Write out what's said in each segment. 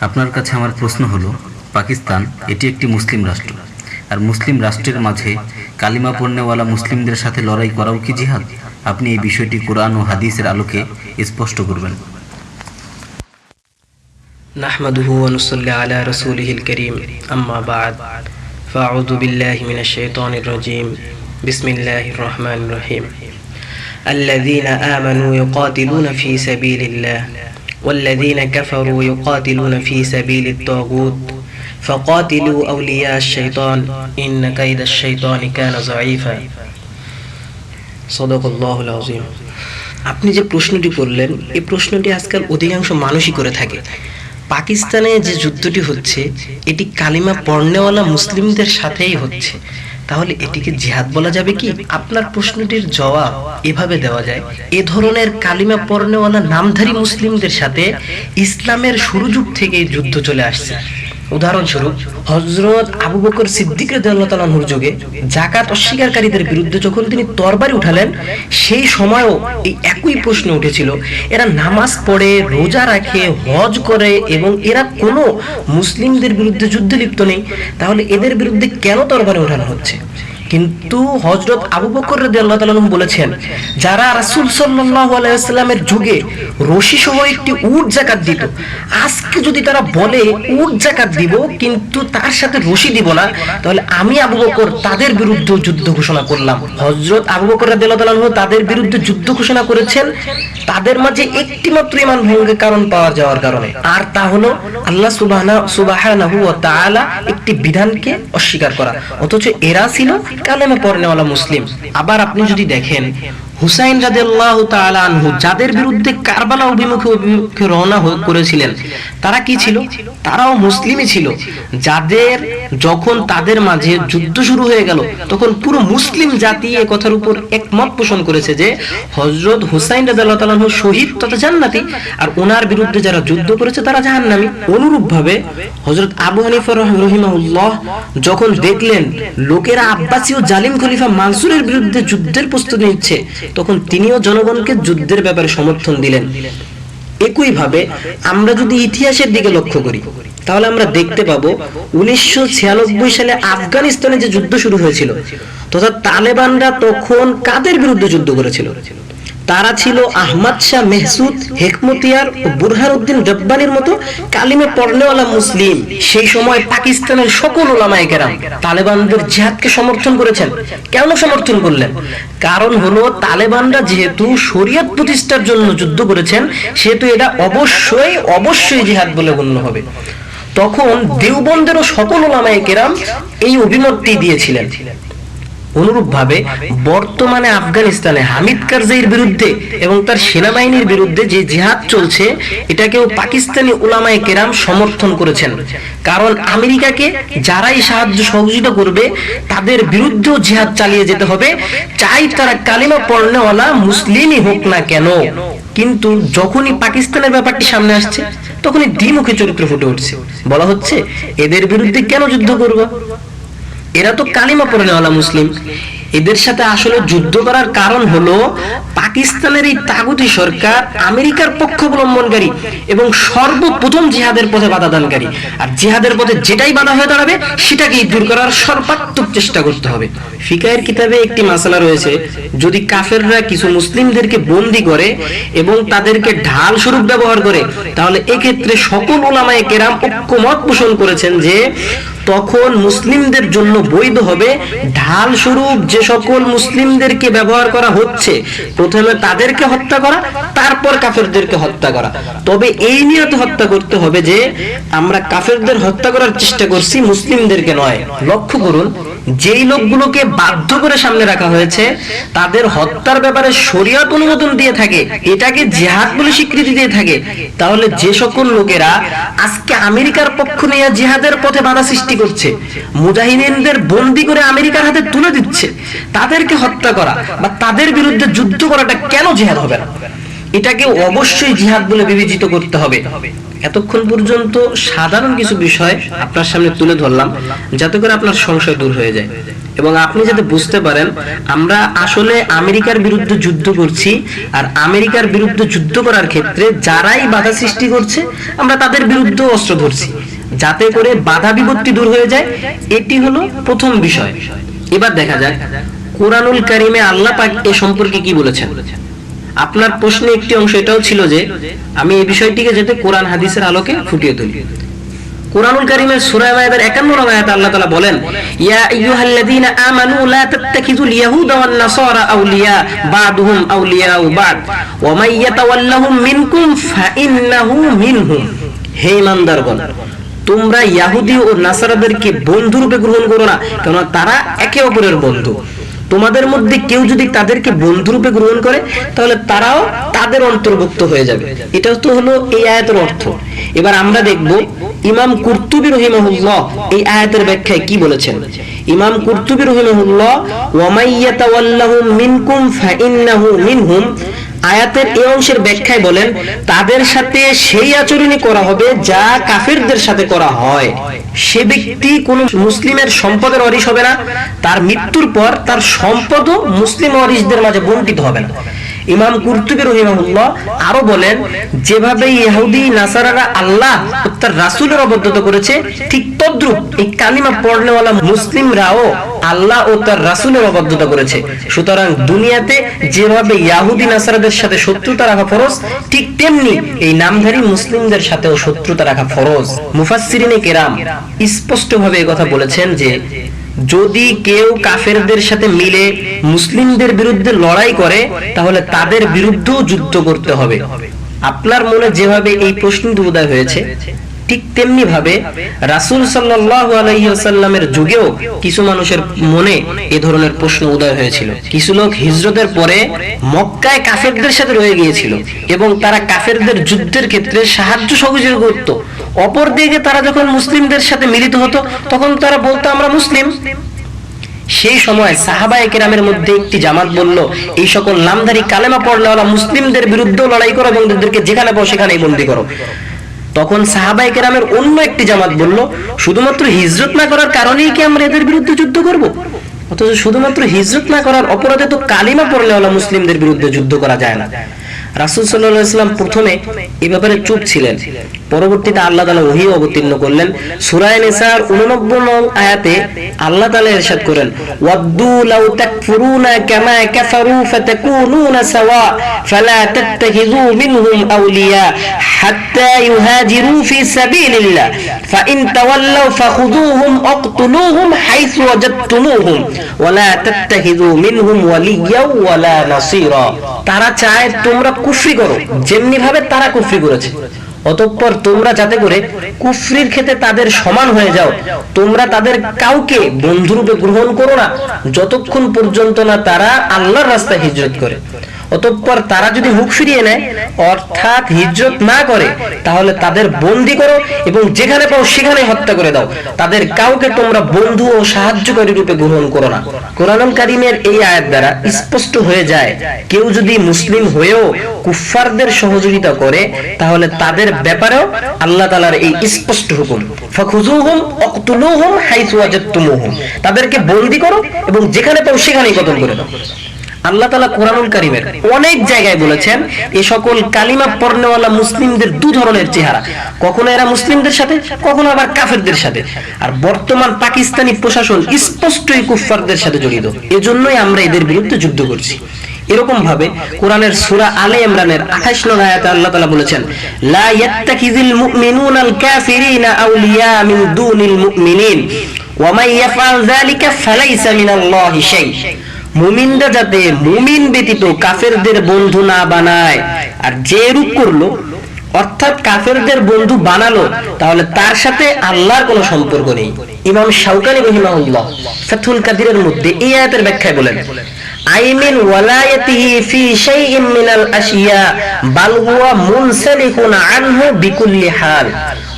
আপনার কাছে আমার প্রশ্ন হলো পাকিস্তান এটি একটি মুসলিম রাষ্ট্র আর মুসলিম রাষ্ট্রের মাঝে কালিমা পণ্যওয়ালা মুসলিমদের সাথে লড়াই করাও কি জিহাদ আপনি এই বিষয়টি কোরআন ও হাদিসের আলোকে স্পষ্ট করবেন نحمده ونصلي على رسوله الكريم أما بعد فأعوذ بالله من الشيطان الرجيم بسم الله الرحمن الرحيم الذين آمنوا يقاتلون في سبيل الله والذين كفروا يقاتلون في سبيل الطاغوت فقاتلوا أولياء الشيطان إن كيد الشيطان كان ضعيفا صدق الله العظيم আপনি যে প্রশ্নটি করলেন এই প্রশ্নটি আজকাল অধিকাংশ মানুষই করে থাকে পাকিস্তানে যে যুদ্ধটি হচ্ছে এটি কালিমা পড়নেওয়ালা মুসলিমদের সাথেই হচ্ছে তাহলে এটিকে জিহাদ বলা যাবে কি? আপনার প্রশ্নটির জবাব এভাবে দেওয়া যায়। এ ধরনের কালিমা পর্নেওয়ালা নামধারী মুসলিমদের সাথে ইসলামের শুরু যুগ থেকেই যুদ্ধ চলে আসছে। উদাহরণস্বরূপ হজরত আবু বকর সিদ্দিক রাদিয়াল্লাহু যুগে জাকাত অস্বীকারীদের বিরুদ্ধে যখন তিনি তরবারি উঠালেন, সেই সময়ও এই একই প্রশ্ন উঠেছিল। এরা নামাজ পড়ে, রোজা রাখে, হজ করে এবং এরা কোনো মুসলিমদের বিরুদ্ধে যুদ্ধে লিপ্ত নেই। তাহলে এদের বিরুদ্ধে কেন তরবারি উঠানো হচ্ছে? কিন্তু হজরত আবু বকর রাদিয়াল্লাহু তাআলা আনহু বলেছেন, যারা রাসূল সাল্লাল্লাহু আলাইহি যুগে রশি সহ একটি উট যাকাত দিত, আজকে যদি তারা বলে উট যাকাত দিব কিন্তু তার সাথে রশি দিব না, তাহলে আমি আবু বকর তাদের বিরুদ্ধে যুদ্ধ ঘোষণা করলাম। হজরত আবু বকর রাদিয়াল্লাহু তাআলা আনহু তাদের বিরুদ্ধে যুদ্ধ ঘোষণা করেছেন, তাদের মাঝে একটি মাত্র ইমান ভঙ্গের কারণ পাওয়া যাওয়ার কারণে। আর তা হলো আল্লাহ সুবহানাহু তাআলা একটি বিধানকে অস্বীকার করা। অথচ এরা ছিল কালেমা পড়নেওয়ালা মুসলিম। আবার আপনি যদি দেখেন হুসাইন রাদিয়াল্লাহু তাআলা আনহু যাদের বিরুদ্ধে কারবালা অভিমুখে অভিমুখে রওনা করেছিলেন, তারা কি ছিল? তারাও মুসলিমই ছিল। যাদের যখন তাদের মাঝে যুদ্ধ শুরু হয়ে গেল, তখন পুরো মুসলিম জাতি এ কথার উপর একমত পোষণ করেছে যে, হযরত হুসাইন রাদিয়াল্লাহু তাআলা আনহু শহীদ তথা জান্নাতি, আর ওনার বিরুদ্ধে যারা যুদ্ধ করেছে তারা জাহান্নামী। অনুরূপভাবে হযরত আবু হানিফা রহ- রহিমাহুল্লাহ যখন দেখলেন, লোকেরা আব্বাসী ও জালিম খলিফা মানসুরের বিরুদ্ধে যুদ্ধের প্রস্তুতি নিচ্ছে তখন তিনিও জনগণকে যুদ্ধের ব্যাপারে সমর্থন দিলেন। একইভাবে আমরা যদি ইতিহাসের দিকে লক্ষ্য করি, তাহলে আমরা দেখতে পাবো উনিশশো ছিয়ানব্বই সালে আফগানিস্তানে যে যুদ্ধ শুরু হয়েছিল, তথা তালেবানরা তখন কাদের বিরুদ্ধে যুদ্ধ করেছিল? তারা ছিল আহমদ শাহ মেহসুদ হেকমতিয়ার ও বুরহানুদ্দিন রব্বানির মতো কালিমে পড়নেওয়ালা মুসলিম। সেই সময় পাকিস্তানের সকল ওলামায়ে কেরাম তালেবানদের জিহাদকে সমর্থন করেছেন। কেন সমর্থন করলেন? কারণ হলো তালেবানরা যেহেতু শরীয়ত প্রতিষ্ঠার জন্য যুদ্ধ করেছেন, সেহেতু এটা অবশ্যই অবশ্যই জিহাদ বলে গণ্য হবে। তখন দেওবন্দেরও সকল ওলামায়ে কেরাম এই অভিমতটি দিয়েছিলেন। অনুরূপভাবে বর্তমানে আফগানিস্তানে হামিদ কারজাইয়ের বিরুদ্ধে এবং তার সেনাবাহিনীর বিরুদ্ধে যে জিহাদ চলছে, এটাকেও পাকিস্তানি উলামায়ে কেরাম সমর্থন করেছেন। কারণ আমেরিকাকে যারাই সাহায্য সহযোগিতা করবে, তাদের বিরুদ্ধেও জিহাদ চালিয়ে যেতে হবে। চাই তারা কালিমা পড়নেওয়ালা, মুসলিমই হোক না কেন। কিন্তু যখনই পাকিস্তানের ব্যাপারটি সামনে আসছে, তখনই দ্বিমুখী চরিত্র ফুটে উঠছে। বলা হচ্ছে, এদের বিরুদ্ধে কেন যুদ্ধ করব? এরা তো কালিমা পড়ে নেওয়ালা মুসলিম। এদের সাথে আসলে যুদ্ধ করার কারণ হলো পাকিস্তানের এই তাগুতি সরকার আমেরিকার পক্ষ অবলম্বনকারী এবং সর্বপ্রথম জিহাদের পথে বাধা দানকারী। আর জিহাদের পথে যেটাই বাধা হয়ে দাঁড়াবে, সেটাকেই দূর করার সর্বাত্মক চেষ্টা করতে হবে। ফিকায়ের কিতাবে একটি মাসালা রয়েছে, যদি কাফেররা কিছু মুসলিমদেরকে বন্দি করে এবং তাদেরকে ঢাল স্বরূপ ব্যবহার করে, তাহলে এক্ষেত্রে সকল ওলামায়ে কেরাম ঐক্যমত পোষণ করেছেন যে, তখন মুসলিমদের জন্য বৈধ হবে ঢাল স্বরূপ যে সকল মুসলিমদেরকে ব্যবহার করা হচ্ছে, প্রথমে তাদেরকে হত্যা করা, তারপর কাফেরদেরকে হত্যা করা। তবে এই নিয়ত হত্যা করতে হবে যে, আমরা কাফেরদের হত্যা করার চেষ্টা করছি, মুসলিমদেরকে নয়। লক্ষ্য করুন যেই লোকগুলোকে বাধ্য করে সামনে রাখা হয়েছে, তাদের হত্যার ব্যাপারে শরীয়ত অনুমোদন দিয়ে থাকে, এটাকে জিহাদ বলে স্বীকৃতি দিয়ে থাকে। তাহলে যে সকল লোকেরা আজকে আমেরিকার পক্ষ নিয়ে জিহাদের পথে বাধা সৃষ্টি করছে, মুজাহিদিনদের বন্দি করে আমেরিকার হাতে তুলে দিচ্ছে, তাদেরকে হত্যা করা বা তাদের বিরুদ্ধে যুদ্ধ করাটা কেন জেহাদ হবে না? এটাকে অবশ্যই জিহাদ বলে বিবেচিত করতে হবে। এতক্ষণ পর্যন্ত সাধারণ কিছু বিষয় আপনার সামনে তুলে ধরলাম যাতে করে আপনার সংশয় দূর হয়ে যায়। এবং আপনি যাতে বুঝতে পারেন আমরা আসলে আমেরিকার বিরুদ্ধে যুদ্ধ করছি আর আমেরিকার বিরুদ্ধে যুদ্ধ করার ক্ষেত্রে যারাই বাধা সৃষ্টি করছে আমরা তাদের বিরুদ্ধে অস্ত্র ধরছি। যাতে করে বাধা বিপত্তি দূর হয়ে যায় এটি হলো প্রথম বিষয়। এবার দেখা যাক কোরআনুল কারিমে আল্লাহ পাক এ সম্পর্কে কি বলেছেন? আপনার প্রশ্নে একটি অংশ এটাও ছিল যে, আমি এই বিষয়টিকে যাতে কোরআন হাদিসের আলোকে ফুটিয়ে তুলি। কোরআনুল সূরা মায়েদার 51 নং আয়াতে আল্লাহ তাআলা বলেন, ইয়া আইয়ুহাল্লাযীনা আমানু লা তাত্তাখিযুল ইয়াহুদা ওয়ান নাসারা আউলিয়া বা'দুহুম বা'দ। ওয়া ইয়াতাওয়াল্লাহুম মিনকুম ফাইন্নাহু মিনহুম। হে ইমানদারগণ, তোমরা ইহুদি ও নাসারাদেরকে বন্ধুরূপে গ্রহণ করো না, কেননা তারা একে অপরের বন্ধু। তোমাদের মধ্যে কেউ যদি তাদেরকে বন্ধুরূপে গ্রহণ করে, তাহলে তারাও তাদের অন্তর্ভুক্ত হয়ে যাবে। এটা তো হলো এই আয়াতের অর্থ। এবার আমরা দেখব ইমাম কুর্তুবি রহিমাহুল্লাহ এই আয়াতের ব্যাখ্যায় কি বলেছেন। ইমাম কুর্তুবি রহিমাহুল্লাহ ওয়ামাইয়াতাওয়াল্লাহু মিনকুম ফাইন্নাহু মিনহুম আয়াতের এই অংশের ব্যাখ্যায় বলেন, তাদের সাথে সেই আচরণই করা হবে যা কাফিরদের সাথে করা হয়। সে ব্যক্তি কোন মুসলিমের সম্পদের অরিস হবে না, তার মৃত্যুর পর তার সম্পদও মুসলিম অরিসদের মাঝে বন্টিত হবে না। ইমাম কুরতুবী রহিমাহুল্লাহ আরও বলেন, যেভাবে ইহুদি নাসারারা আল্লাহ তার রাসূলের অবদ্ধত করেছে, ঠিক তদ্রুপ এই কালিমা পড়নেওয়ালা মুসলিমরাও আল্লাহ ও তার রাসূলের অবদ্ধতা করেছে। সুতরাং দুনিয়াতে যেভাবে ইহুদি নাসারাদের সাথে শত্রুতা রাখা ফরজ, ঠিক তেমনি এই নামধারী মুসলিমদের সাথেও শত্রুতা রাখা ফরজ। মুফাসসিরিনে কেরাম স্পষ্টভাবে কথা বলেছেন যে, যদি কেউ কাফেরদের সাথে মিলে মুসলিমদের বিরুদ্ধে লড়াই করে, তাহলে তাদের বিরুদ্ধেও যুদ্ধ করতে হবে। আপনার মনে যেভাবে এই প্রশ্নটি উদয় হয়েছে? ঠিক তেমনি ভাবে রাসূল সাল্লাল্লাহু আলাইহি যুগেও কিছু মানুষের মনে এ ধরনের প্রশ্ন উদয় হয়েছিল। কিছু লোক হিজরতের পরে মক্কায় কাফেরদের সাথে রয়ে গিয়েছিল এবং তারা কাফেরদের যুদ্ধের ক্ষেত্রে সাহায্য সহযোগিতা করত। অপরদিকে তারা যখন মুসলিমদের সাথে মিলিত হতো, তখন তারা বলতো, আমরা মুসলিম। সেই সময় সাহাবা কেরামের মধ্যে একটি জামাত বলল, এই সকল নামধারী কালেমা পড়নেওয়ালা মুসলিমদের বিরুদ্ধেও লড়াই করো এবং তাদেরকে যেখানে পাও সেখানেই বন্দি করো। তখন সাহাবাই কেরামের অন্য একটি জামাত বলল, শুধুমাত্র হিজরত না করার কারণেই কি আমরা এদের বিরুদ্ধে যুদ্ধ করব? অথচ শুধুমাত্র হিজরত না করার অপরাধে তো কালিমা পড়লে মুসলিমদের বিরুদ্ধে যুদ্ধ করা যায় না। রাসুল সাল্লাহ ইসলাম প্রথমে এ ব্যাপারে চুপ ছিলেন। পরবর্তীতে আল্লাহ তালা ওহি অবতীর্ণ করলেন। সুরায় নিসার উননব্বই নং আয়াতে আল্লাহ তালা ইরশাদ করেন, ওয়াদ্দু লাউ তাকফুরুনা কামা কাফারু ফাতাকুনুনা সাওয়া, ফালা তাত্তাখিযু মিনহুম আউলিয়া হাত্তা ইউহাজিরু ফি সাবিলিল্লাহ ফাইন তাওয়াল্লাউ ফাখুযুহুম ওয়াকতুলুহুম হাইথু ওয়াজাদতুমুহুম, ওয়ালা তাত্তাখিযু মিনহুম ওয়ালিয়্যা ওয়ালা নাসীরা। তারা চায় তোমরা কুফরি করো, যেমনি ভাবে তারা কুফরি করেছে। অতঃপর তোমরা যাতে করে কুফরির ক্ষেত্রে তাদের সমান হয়ে যাও, তোমরা তাদের কাউকে বন্ধুরূপে গ্রহণ করো না, যতক্ষণ পর্যন্ত না তারা আল্লাহর রাস্তায় হিজরত করে। অতঃপর তারা যদি মুখ ফিরিয়ে নেয়, অর্থাৎ হিজরত না করে, তাহলে তাদের বন্দি করো এবং যেখানে পাও সেখানে হত্যা করে দাও। তাদের কাউকে তোমরা বন্ধু ও সাহায্যকারী রূপে গ্রহণ করো না। কোরআন কারিমের এই আয়াত দ্বারা স্পষ্ট হয়ে যায়, কেউ যদি মুসলিম হয়েও কুফফারদের সহযোগিতা করে, তাহলে তাদের ব্যাপারেও আল্লাহ তাআলার এই স্পষ্ট হুকুম। ফাখুজুহুম ওয়াকতুলুহুম হাইথু ওয়াজাদতুমুহুম। তাদেরকে বন্দি করো এবং যেখানে পাও সেখানেই কতল করে দাও। আল্লাহ তালা কোরআনুল কারিমের অনেক জায়গায় বলেছেন এই সকল কালিমা পড়নেওয়ালা মুসলিমদের দু ধরনের চেহারা। কখনো এরা মুসলিমদের সাথে, কখনো আবার কাফেরদের সাথে। আর বর্তমান পাকিস্তানি প্রশাসন স্পষ্টই কুফফারদের সাথে জড়িত। এজন্যই আমরা এদের বিরুদ্ধে যুদ্ধ করছি। এরকম ভাবে কোরআনের সূরা আলে ইমরানের 28 নং আয়াতে আল্লাহ তাআলা বলেছেন, লা ইয়াত্তাকিযুল মুমিনুনাল কাফিরিনা আউলিয়া মিন দুনিল মুমিনিন, ওয়া মান ইয়াফআল যালিকা ফালাইসা মিনাল্লাহি শাই মুমিনরা যাতে মুমিন ব্যতীত কাফেরদের বন্ধু না বানায়। আর যে রূপ করল, অর্থাৎ কাফেরদের বন্ধু বানালো, তাহলে তার সাথে আল্লাহর কোনো সম্পর্ক নেই। ইমাম শাওকানি রহিমাহুল্লাহ ফাথুল কাদিরের মধ্যে এই আয়াতের ব্যাখ্যায় বলেন, আইমিন ওয়ালায়াতিহি ফি শাইইন মিনাল আশিয়া, বাল হুয়া মুনসালিকুন আনহু বিকুল্লি হাল।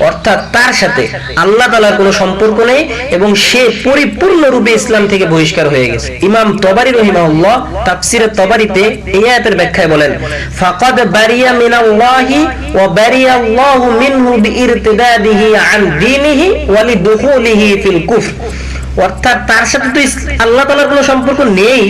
অর্থাৎ তার সাথে আল্লাহ তাআলার কোনো সম্পর্ক নেই এবং সে পরিপূর্ণরূপে ইসলাম থেকে বহিষ্কার হয়ে গেছে। ইমাম তবারি রহিমাহুল্লাহ তাফসিরে তবারিতে এই আয়াতের ব্যাখ্যায় বলেন, ফাকাদ বারিয়া মিনাল্লাহি ওয়া বারিয়া আল্লাহু মিনহু বিইরতিদাদিহি আন দীনিহি ওয়া লিদুখুলিহি ফিল অর্থাৎ তার সাথে তো আল্লাহ তালার কোনো সম্পর্ক নেই,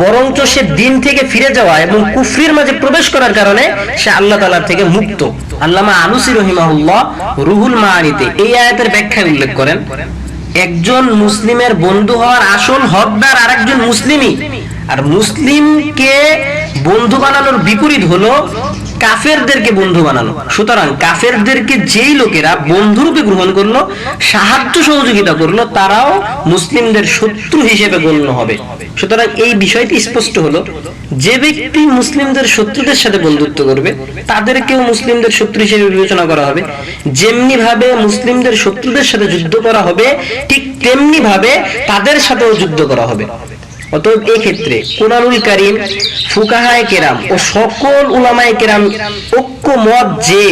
বরঞ্চ সে দিন থেকে ফিরে যাওয়া এবং কুফরির মাঝে প্রবেশ করার কারণে সে আল্লাহ তালার থেকে মুক্ত। আল্লামা আলুসি রহিমাহুল্লাহ রুহুল মাআনিতে এই আয়াতের ব্যাখ্যায় উল্লেখ করেন, একজন মুসলিমের বন্ধু হওয়ার আসল হকদার আরেকজন মুসলিমই। আর মুসলিমকে বন্ধু বানানোর বিপরীত হলো কাফেরদেরকে বন্ধু বানানো সুতরাং কাফেরদেরকে যেই লোকেরা বন্ধুরূপে গ্রহণ করল, সাহায্য সহযোগিতা করল, তারাও মুসলিমদের শত্রু হিসেবে গণ্য হবে। সুতরাং এই বিষয়টি স্পষ্ট হলো, যে ব্যক্তি মুসলিমদের শত্রুদের সাথে বন্ধুত্ব করবে, তাদেরকেও মুসলিমদের শত্রু হিসেবে বিবেচনা করা হবে। যেমনি ভাবে মুসলিমদের শত্রুদের সাথে যুদ্ধ করা হবে, ঠিক তেমনি ভাবে তাদের সাথেও যুদ্ধ করা হবে। অতএব এই ক্ষেত্রে কোরআনুল কারিম, ফুকাহায় কেরাম ও সকল উলামায়ে কেরাম ঐক্যমত যে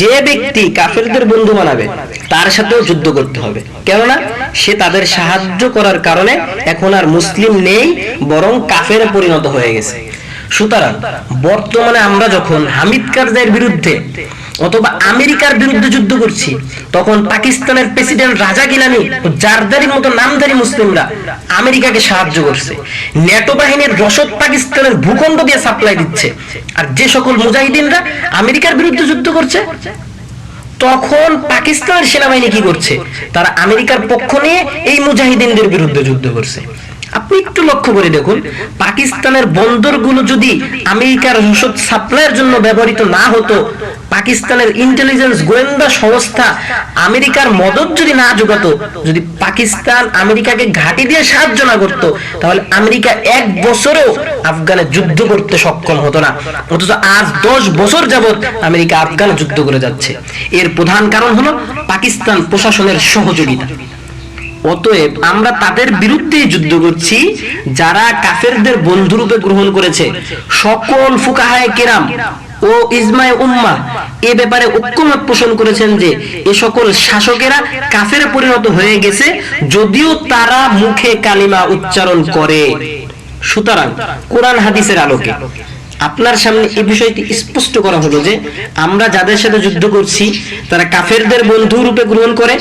যে ব্যক্তি কাফেরদের বন্ধু বানাবে, তার সাথেও যুদ্ধ করতে হবে। কেননা সে তাদের সাহায্য করার কারণে এখন আর মুসলিম নেই, বরং কাফেরে পরিণত হয়ে গেছে। সুতরাং বর্তমানে আমরা যখন হামিদ কারজাইয়ের বিরুদ্ধে অথবা আমেরিকার বিরুদ্ধে যুদ্ধ করছি, তখন পাকিস্তানের প্রেসিডেন্ট রাজা গিলানি ও জারদারির মতো নামধারী মুসলিমরা আমেরিকাকে সাহায্য করছে। ন্যাটো বাহিনীর রসদ পাকিস্তানের ভূখণ্ড দিয়ে সাপ্লাই দিচ্ছে। আর যে সকল মুজাহিদিনরা আমেরিকার বিরুদ্ধে যুদ্ধ করছে, তখন পাকিস্তানের সেনাবাহিনী কি করছে? তারা আমেরিকার পক্ষ নিয়ে এই মুজাহিদিনদের বিরুদ্ধে যুদ্ধ করছে। আপনি একটু লক্ষ্য করে দেখুন, পাকিস্তানের বন্দরগুলো যদি আমেরিকার রসদ সাপ্লাইয়ের জন্য ব্যবহৃত না হতো, পাকিস্তানের ইন্টেলিজেন্স গোয়েন্দা সংস্থা আমেরিকার মদত যদি না যোগাতো, যদি পাকিস্তান আমেরিকাকে ঘাঁটি দিয়ে সাহায্য না করত, তাহলে আমেরিকা এক বছরেও আফগানে যুদ্ধ করতে সক্ষম হতো না। অথচ আজ দশ বছর যাবৎ আমেরিকা আফগানে যুদ্ধ করে যাচ্ছে। এর প্রধান কারণ হলো পাকিস্তান প্রশাসনের সহযোগিতা। অতএব আমরা তাদের বিরুদ্ধে যুদ্ধ করছি, যারা কাফেরদের বন্ধুরূপে গ্রহণ করেছে। সকল ফুকাহায় কেরাম ও ইজমায় উম্মা এ ব্যাপারে ঐক্যমত পোষণ করেছেন যে, এ সকল শাসকেরা কাফের পরিণত হয়ে গেছে, যদিও তারা মুখে কালিমা উচ্চারণ করে। সুতরাং কোরআন হাদিসের আলোকে আপনার সামনে এই বিষয়টি স্পষ্ট করা হলো যে, আমরা যাদের সাথে যুদ্ধ করছি, তারা কাফেরদের বন্ধু রূপে গ্রহণ করে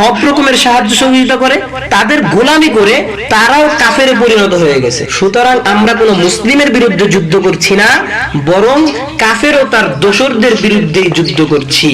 সব রকমের সাহায্য সহযোগিতা করে, তাদের গোলামি করে তারাও কাফের পরিণত হয়ে গেছে। সুতরাং আমরা কোনো মুসলিমের বিরুদ্ধে যুদ্ধ করছি না, বরং কাফের ও তার দোসরদের বিরুদ্ধে যুদ্ধ করছি।